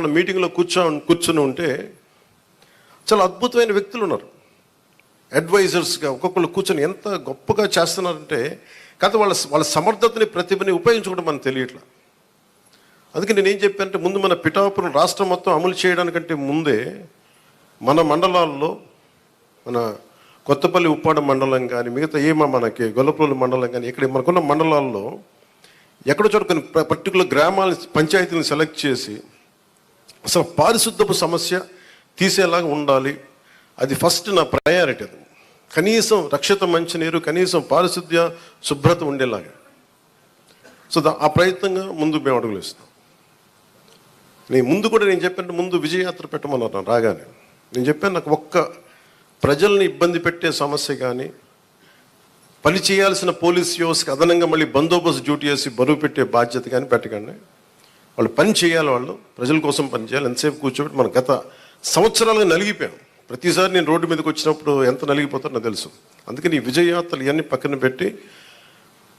మన మీటింగ్లో కూర్చో కూర్చుని ఉంటే చాలా అద్భుతమైన వ్యక్తులు ఉన్నారు. అడ్వైజర్స్గా ఒక్కొక్కరు కూర్చొని ఎంత గొప్పగా చేస్తున్నారంటే కాదు వాళ్ళ వాళ్ళ సమర్థతని ప్రతిభని ఉపయోగించుకోవడం మనకు తెలియట్లా. అందుకే నేను చెప్పానంటే ముందు మన పిఠాపురం రాష్ట్రం మొత్తం అమలు చేయడానికంటే ముందే మన మండలాల్లో మన కొత్తపల్లి ఉప్పాడ మండలం కానీ మిగతా ఏమో మనకి గొల్లపల్లి మండలం కానీ ఇక్కడ మనకున్న మండలాల్లో ఎక్కడో చోట కొన్ని పర్టికులర్ గ్రామాల పంచాయతీలను సెలెక్ట్ చేసి అసలు పారిశుద్ధపు సమస్య తీసేలాగా ఉండాలి. అది ఫస్ట్ నా ప్రయారిటీ అది. కనీసం రక్షిత మంచినీరు కనీసం పారిశుద్ధ్య శుభ్రత ఉండేలాగా. సో దా ఆ ప్రయత్నంగా ముందు మేము అడుగులు ఇస్తాం నేను ముందు కూడా నేను చెప్పాను ముందు విజయయాత్ర పెట్టమన్నారు రాగానే. నేను చెప్పాను నాకు ఒక్క ప్రజల్ని ఇబ్బంది పెట్టే సమస్య కానీ పని చేయాల్సిన పోలీస్ వ్యవస్థకి అదనంగా మళ్ళీ బందోబస్తు డ్యూటీ చేసి బరువు పెట్టే బాధ్యత కానీ పెట్టకండి. వాళ్ళు పని చేయాలి వాళ్ళు ప్రజల కోసం పని చేయాలి. ఎంతసేపు కూర్చోబెట్టి మన గత సంవత్సరాలుగా నలిగిపోయాం. ప్రతిసారి నేను రోడ్డు మీదకి వచ్చినప్పుడు ఎంత నలిగిపోతారో నాకు తెలుసు. అందుకని ఈ విజయయాత్రలు ఇవన్నీ పక్కన పెట్టి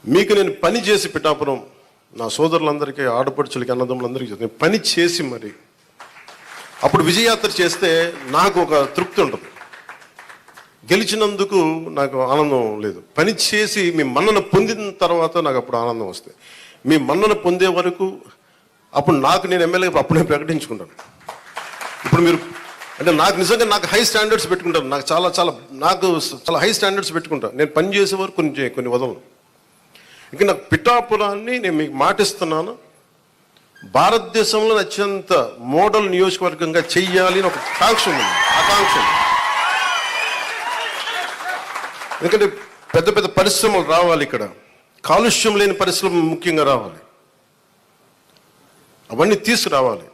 మీకు నేను పని చేసి పిఠాపురం నా సోదరులందరికీ ఆడపడుచులకి అన్నదమ్ములందరికీ చెప్తాను. నేను పని చేసి మరి అప్పుడు విజయయాత్ర చేస్తే నాకు ఒక తృప్తి ఉంటుంది. గెలిచినందుకు నాకు ఆనందం లేదు. పని చేసి మీ మన్నన పొందిన తర్వాత నాకు అప్పుడు ఆనందం వస్తుంది. మీ మన్నన పొందే వరకు అప్పుడు నాకు నేను ఎమ్మెల్యే అప్పుడే ప్రకటించుకుంటాను. ఇప్పుడు మీరు అంటే నాకు నిజంగా నాకు హై స్టాండర్డ్స్ పెట్టుకుంటాను నాకు చాలా చాలా నాకు చాలా హై స్టాండర్డ్స్ పెట్టుకుంటాను నేను పని చేసే వరకు కొన్ని కొన్ని వదలను. ఇంకా నాకు పిఠాపురాన్ని నేను మీకు మాటిస్తున్నాను. భారతదేశంలో అత్యంత మోడల్ నియోజకవర్గంగా చెయ్యాలి అని ఒక కాంక్ష ఉంది. ఆకాంక్ష ఎందుకంటే పెద్ద పెద్ద పరిశ్రమలు రావాలి ఇక్కడ. కాలుష్యం లేని పరిశ్రమ ముఖ్యంగా రావాలి. అవన్నీ తీసుకురావాలి.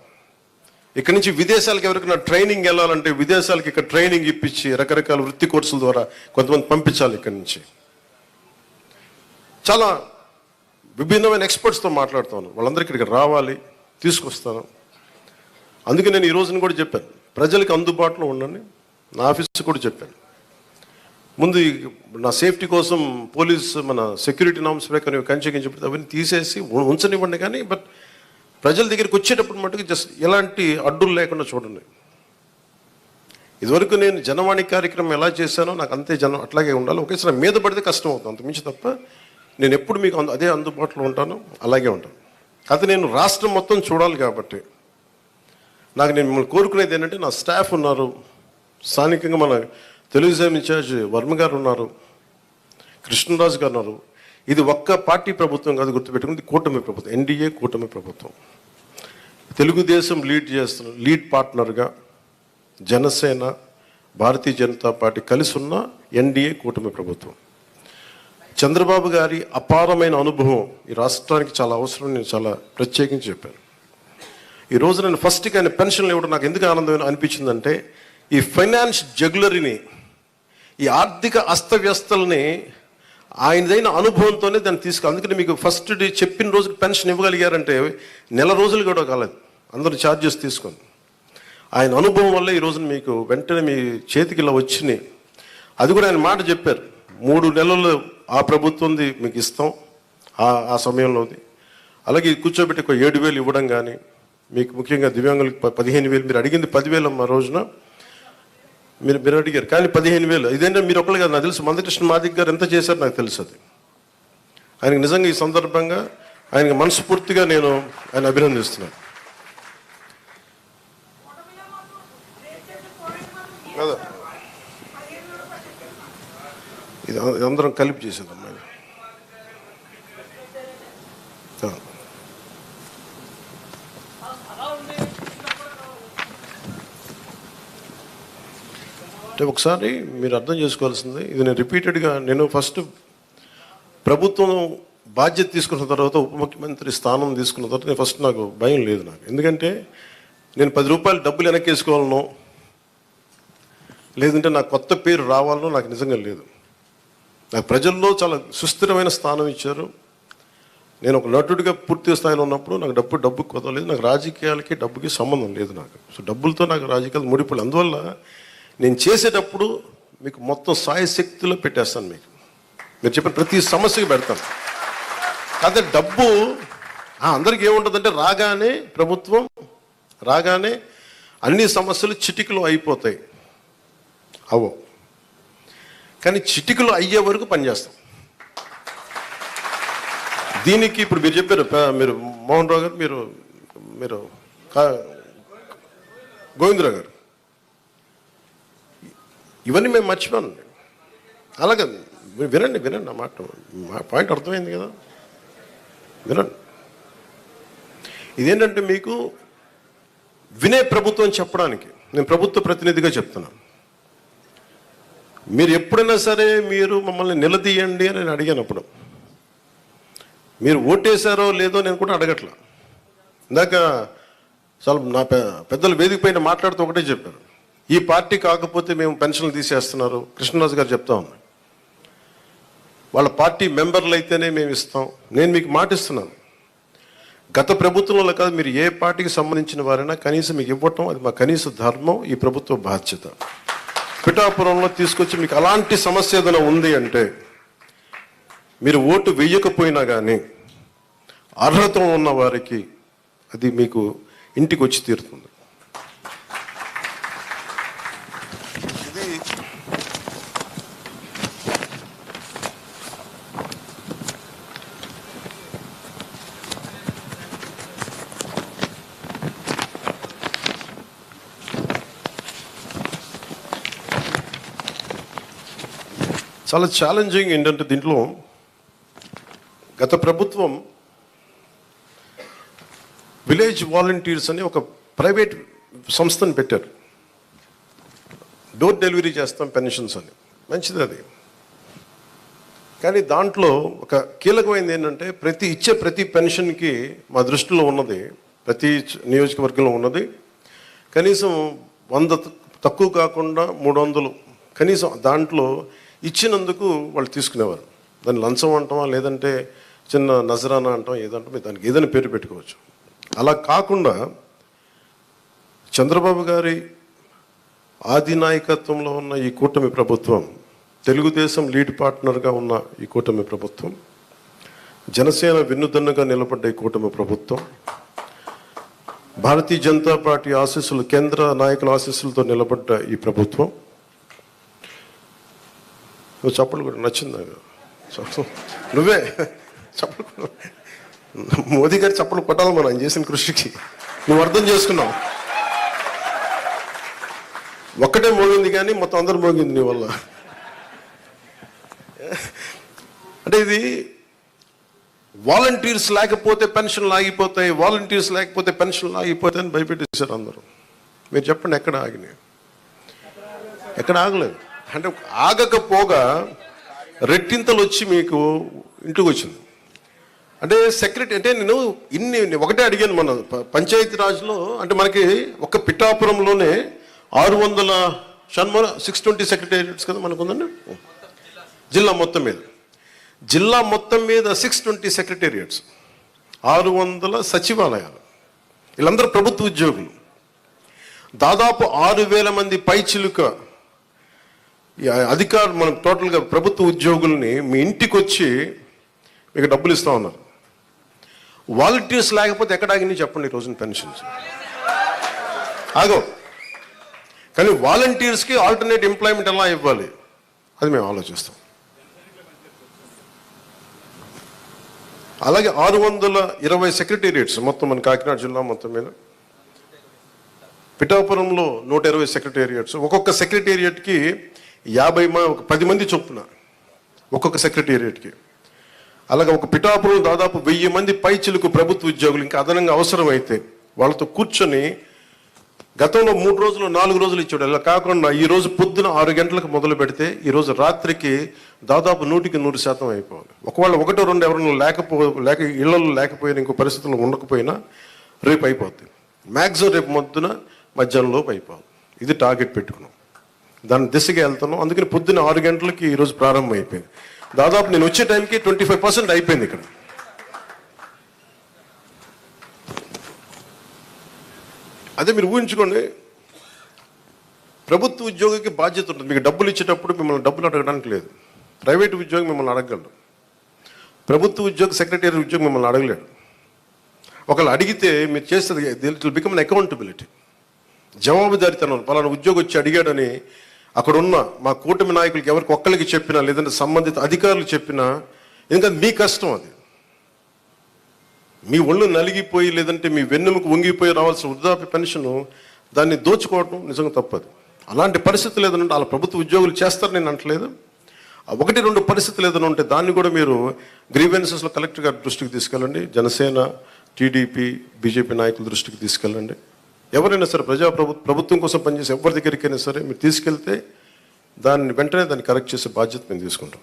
ఇక్కడ నుంచి విదేశాలకు ఎవరికైనా ట్రైనింగ్ వెళ్ళాలంటే విదేశాలకు ఇక్కడ ట్రైనింగ్ ఇప్పించి రకరకాల వృత్తి కోర్సుల ద్వారా కొంతమంది పంపించాలి ఇక్కడి నుంచి. చాలా విభిన్నమైన ఎక్స్పర్ట్స్తో మాట్లాడుతాను వాళ్ళందరికీ ఇక్కడికి రావాలి తీసుకొస్తాను. అందుకే నేను ఈ రోజున కూడా చెప్పాను. ప్రజలకు అందుబాటులో ఉండండి. నా ఆఫీస్ కూడా చెప్పాను. ముందు నా సేఫ్టీ కోసం పోలీస్ మన సెక్యూరిటీ నామ్స్ ప్రకారం కంచె చెప్పి అవన్నీ తీసేసి ఉంచనివ్వండి కానీ బట్ ప్రజల దగ్గరికి వచ్చేటప్పుడు మటుకు జస్ట్ ఎలాంటి అడ్డులు లేకుండా చూడండి. ఇదివరకు నేను జనవాణి కార్యక్రమం ఎలా చేశానో నాకు అంతే జనం అట్లాగే ఉండాలి. ఒకేసారి మీద పడితే కష్టం అవుతుంది. అంత మించి తప్ప నేను ఎప్పుడు మీకు అదే అందుబాటులో ఉంటాను అలాగే ఉంటాను. కాకపోతే నేను రాష్ట్రం మొత్తం చూడాలి కాబట్టి నాకు నేను మిమ్మల్ని కోరుకునేది ఏంటంటే నా స్టాఫ్ ఉన్నారు. స్థానికంగా మన తెలుగుదేశం ఇన్ఛార్జ్ వర్మ గారు ఉన్నారు. కృష్ణరాజు గారు ఉన్నారు. ఇది ఒక్క పార్టీ ప్రభుత్వం కాదు గుర్తుపెట్టుకుంది కూటమి ప్రభుత్వం ఎన్డీఏ కూటమి ప్రభుత్వం. తెలుగుదేశం లీడ్ చేస్తున్న లీడ్ పార్ట్నర్గా జనసేన భారతీయ జనతా పార్టీ కలిసి ఉన్న ఎన్డీఏ కూటమి ప్రభుత్వం. చంద్రబాబు గారి అపారమైన అనుభవం ఈ రాష్ట్రానికి చాలా అవసరం నేను చాలా ప్రత్యేకించి చెప్పాను. ఈ రోజు నేను ఫస్ట్కి ఆయన పెన్షన్లు ఇవ్వడం నాకు ఎందుకు ఆనందం అనిపించిందంటే ఈ ఫైనాన్స్ జగ్యులరీని ఈ ఆర్థిక అస్తవ్యస్తల్ని ఆయనదైన అనుభవంతోనే దాన్ని తీసుకు అందుకని మీకు ఫస్ట్ డే చెప్పిన రోజుకి పెన్షన్ ఇవ్వగలిగారంటే నెల రోజులు కూడా కాలేదు. అందరూ ఛార్జెస్ తీసుకొని. ఆయన అనుభవం వల్ల ఈ రోజున మీకు వెంటనే మీ చేతికి ఇలా వచ్చినాయి. అది కూడా ఆయన మాట చెప్పారు. మూడు నెలలు ఆ ప్రభుత్వంది మీకు ఇస్తాం. ఆ ఆ సమయంలోది. అలాగే కూర్చోబెట్టి ఒక ఏడు వేలు ఇవ్వడం కానీ మీకు ముఖ్యంగా దివ్యాంగులకు పదిహేను వేలు మీరు అడిగింది పదివేలు అమ్మ రోజున. మీరు మీరు అడిగారు. కానీ పదిహేను వేలు. ఇదేంటే మీరు ఒకళ్ళు కాదు. నాకు తెలుసు. మందకృష్ణ మాదిక్ గారు ఎంత చేశారు నాకు తెలుసు అది. ఆయనకు నిజంగా ఈ సందర్భంగా ఆయనకి మనస్ఫూర్తిగా నేను ఆయన అభినందిస్తున్నాను. కదా? ఇది ఇది అందరం కలిపి చేసేదమ్మా అంటే ఒకసారి మీరు అర్థం చేసుకోవాల్సింది ఇది నేను రిపీటెడ్గా నేను ఫస్ట్ ప్రభుత్వం బాధ్యత తీసుకున్న తర్వాత ఉప ముఖ్యమంత్రి స్థానం తీసుకున్న తర్వాత నేను ఫస్ట్ నాకు భయం లేదు నాకు. ఎందుకంటే నేను పది రూపాయలు డబ్బులు వెనక్కేసుకోవాలనో లేదంటే నాకు కొత్త పేరు రావాలనో నాకు నిజంగా లేదు. నాకు ప్రజల్లో చాలా సుస్థిరమైన స్థానం ఇచ్చారు. నేను ఒక నటుడిగా పూర్తి స్థాయిలో ఉన్నప్పుడు నాకు డబ్బు డబ్బు కొదలేదు నాకు రాజకీయాలకి డబ్బుకి సంబంధం లేదు నాకు. సో డబ్బులతో నాకు రాజకీయాలు ముడిపడి అందువల్ల నేను చేసేటప్పుడు మీకు మొత్తం సాయశక్తిలో పెట్టేస్తాను మీకు. మీరు చెప్పిన ప్రతి సమస్యకి పెడతాను. కాదే డబ్బు అందరికి అందరికీ ఏముంటుందంటే రాగానే ప్రభుత్వం రాగానే అన్ని సమస్యలు చిటికలో అయిపోతాయి. అవో కానీ చిటికలో అయ్యే వరకు పనిచేస్తాం. దీనికి ఇప్పుడు మీరు చెప్పారు మీరు మోహన్ రావు గారు మీరు మీరు కా- గోవిందరావు గారు. ఇవన్నీ మేము మర్చిపోను అలాగే వినండి వినండి నా మాట. మా పాయింట్ అర్థమైంది కదా? వినండి. ఇదేంటంటే మీకు వినే ప్రభుత్వం చెప్పడానికి నేను ప్రభుత్వ ప్రతినిధిగా చెప్తున్నాను మీరు ఎప్పుడైనా సరే మీరు మమ్మల్ని నిలదీయండి అని నేను అడిగానప్పుడు మీరు ఓటేశారో లేదో నేను కూడా అడగట్లా. ఇందాక చాలా నా పెద్దలు వేదిక పైన మాట్లాడుతూ ఒకటే చెప్పారు. ఈ పార్టీ కాకపోతే మేము పెన్షన్లు తీసేస్తున్నారు. కృష్ణరాజు గారు చెప్తా ఉన్నాం. వాళ్ళ పార్టీ మెంబర్లు అయితేనే మేము ఇస్తాం. నేను మీకు మాటిస్తున్నాను గత ప్రభుత్వంలో కాదు మీరు ఏ పార్టీకి సంబంధించిన వారైనా కనీసం మీకు ఇవ్వటం అది మా కనీస ధర్మం ఈ ప్రభుత్వ బాధ్యత. పిఠాపురంలో తీసుకొచ్చి మీకు అలాంటి సమస్య ఏదైనా ఉంది అంటే మీరు ఓటు వేయకపోయినా కానీ అర్హత ఉన్న వారికి అది మీకు ఇంటికి వచ్చి తీరుతుంది. చాలా ఛాలెంజింగ్ ఏంటంటే దీంట్లో గత ప్రభుత్వం విలేజ్ వాలంటీర్స్ అని ఒక ప్రైవేట్ సంస్థను పెట్టారు. డోర్ డెలివరీ చేస్తాం పెన్షన్స్ అని. మంచిది అది. కానీ దాంట్లో ఒక కీలకమైనది ఏంటంటే ప్రతి ఇచ్చే ప్రతి పెన్షన్కి మా దృష్టిలో ఉన్నది ప్రతి నియోజకవర్గంలో ఉన్నది కనీసం వంద తక్కువ కాకుండా మూడు వందలు కనీసం దాంట్లో ఇచ్చినందుకు వాళ్ళు తీసుకునేవారు. దాన్ని లంచం అంటామా లేదంటే చిన్న నజరానా అంటాం ఏదంటాం మీరు దానికి ఏదైనా పేరు పెట్టుకోవచ్చు. అలా కాకుండా చంద్రబాబు గారి ఆది నాయకత్వంలో ఉన్న ఈ కూటమి ప్రభుత్వం తెలుగుదేశం లీడ్ పార్ట్నర్గా ఉన్న ఈ కూటమి ప్రభుత్వం జనసేన వెన్నుదన్నుగా నిలబడ్డ ఈ కూటమి ప్రభుత్వం భారతీయ జనతా పార్టీ ఆశీస్సులు కేంద్ర నాయకుల ఆశీస్సులతో నిలబడ్డ ఈ ప్రభుత్వం. నువ్వు చప్పలు కూడా నచ్చింది? నువ్వే చప్పలు మోదీ గారి చప్పలు కొట్టాలి మనం చేసిన కృషికి. నువ్వు అర్థం చేసుకున్నావు. ఒక్కటే మోగింది కానీ మొత్తం అందరూ మోగింది నీ వల్ల. అంటే ఇది వాలంటీర్స్ లేకపోతే పెన్షన్లు ఆగిపోతాయి వాలంటీర్స్ లేకపోతే పెన్షన్లు ఆగిపోతాయి అని భయపెట్టేశారు అందరూ. మీరు చెప్పండి ఎక్కడ ఆగినాయి? ఎక్కడ ఆగలేదు. అంటే ఆగకపోగా రెట్టింతలు వచ్చి మీకు ఇంటికి వచ్చింది. అంటే సెక్రటరీ అంటే నేను ఇన్ని ఒకటే అడిగాను మన పంచాయతీ రాజ్లో అంటే మనకి ఒక పిఠాపురంలోనే ఆరు వందల షణ్మల సిక్స్ ట్వంటీ సెక్రటేరియట్స్ కదా మనకు ఉందండి జిల్లా మొత్తం మీద. జిల్లా మొత్తం మీద సిక్స్ ట్వంటీ సెక్రటేరియట్స్ ఆరు వందల సచివాలయాలు. వీళ్ళందరూ ప్రభుత్వ ఉద్యోగులు. దాదాపు ఆరు వేల మంది పైచిలుక అధికారు అధికారులు మనం టోటల్గా ప్రభుత్వ ఉద్యోగుల్ని మీ ఇంటికి వచ్చి మీకు డబ్బులు ఇస్తా ఉన్నారు. వాలంటీర్స్ లేకపోతే ఎక్కడ ఆగింది చెప్పండి ఈ రోజున పెన్షన్స్. ఆగో. కానీ వాలంటీర్స్కి ఆల్టర్నేట్ ఎంప్లాయ్మెంట్ ఎలా ఇవ్వాలి? అది మేము ఆలోచిస్తాం. అలాగే ఆరు వందల ఇరవై సెక్రటేరియట్స్ మొత్తం మన కాకినాడ జిల్లా మొత్తం మీద. పిఠాపురంలో నూట ఇరవై సెక్రటేరియట్స్. ఒక్కొక్క సెక్రటేరియట్కి యాభై మా ఒక పది మంది చొప్పున ఒక్కొక్క సెక్రటేరియట్కి. అలాగే ఒక పిఠాపురం దాదాపు వెయ్యి మంది పైచిలకు ప్రభుత్వ ఉద్యోగులు ఇంకా అదనంగా అవసరమైతే వాళ్ళతో కూర్చొని గతంలో మూడు రోజులు నాలుగు రోజులు ఇచ్చాడు. అలా కాకుండా ఈ రోజు పొద్దున ఆరు గంటలకు మొదలు పెడితే ఈరోజు రాత్రికి దాదాపు నూటికి నూరు శాతం అయిపోవాలి. ఒకవేళ ఒకటో రెండు ఎవరైనా లేకపో లేక ఇళ్ళలో లేకపోయినా ఇంకో పరిస్థితుల్లో ఉండకపోయినా రేపు అయిపోద్ది. మ్యాక్సిమం రేపు మొద్దున మధ్యాహ్నంలోపు అయిపోవాలి. ఇది టార్గెట్ పెట్టుకున్నాం. దాని దిశగా వెళ్తున్నాం. అందుకని పొద్దున ఆరు గంటలకి ఈరోజు ప్రారంభం అయిపోయింది. దాదాపు నేను వచ్చే టైంకి ట్వంటీ ఫైవ్ పర్సెంట్ అయిపోయింది ఇక్కడ. అదే మీరు ఊహించుకోండి. ప్రభుత్వ ఉద్యోగికి బాధ్యత ఉంటుంది. మీకు డబ్బులు ఇచ్చేటప్పుడు మిమ్మల్ని డబ్బులు అడగడానికి లేదు. ప్రైవేట్ ఉద్యోగి మిమ్మల్ని అడగగలడు. ప్రభుత్వ ఉద్యోగ సెక్రటరీ ఉద్యోగం మిమ్మల్ని అడగలేడు. ఒకళ్ళు అడిగితే మీరు చేస్తుంది it will become an accountability. జవాబుదారితనం పలానా ఉద్యోగి వచ్చి అడిగాడని అక్కడున్న మా కూటమి నాయకులకి ఎవరికి ఒక్కరికి చెప్పినా లేదంటే సంబంధిత అధికారులు చెప్పినా ఎందుకంటే మీ కష్టం అది. మీ ఒళ్ళు నలిగిపోయి లేదంటే మీ వెన్నెముకు వంగిపోయి రావాల్సిన వృద్ధాప్య పెన్షన్ దాన్ని దోచుకోవడం నిజంగా తప్పదు. అలాంటి పరిస్థితులు ఏదైనా వాళ్ళ ప్రభుత్వ ఉద్యోగులు చేస్తారు నేను అంటలేదు. ఆ ఒకటి రెండు పరిస్థితులు ఏదైనా ఉంటే దాన్ని కూడా మీరు గ్రీవెన్సెస్లో కలెక్టర్ గారి దృష్టికి తీసుకెళ్ళండి. జనసేన టీడీపీ బీజేపీ నాయకుల దృష్టికి తీసుకెళ్ళండి. ఎవరైనా సరే ప్రజా ప్రభుత్వ ప్రభుత్వం కోసం పనిచేసే ఎవరి దగ్గరికైనా సరే మీరు తీసుకెళ్తే దాన్ని వెంటనే దాన్ని కరెక్ట్ చేసే బాధ్యత మేము తీసుకుంటాం.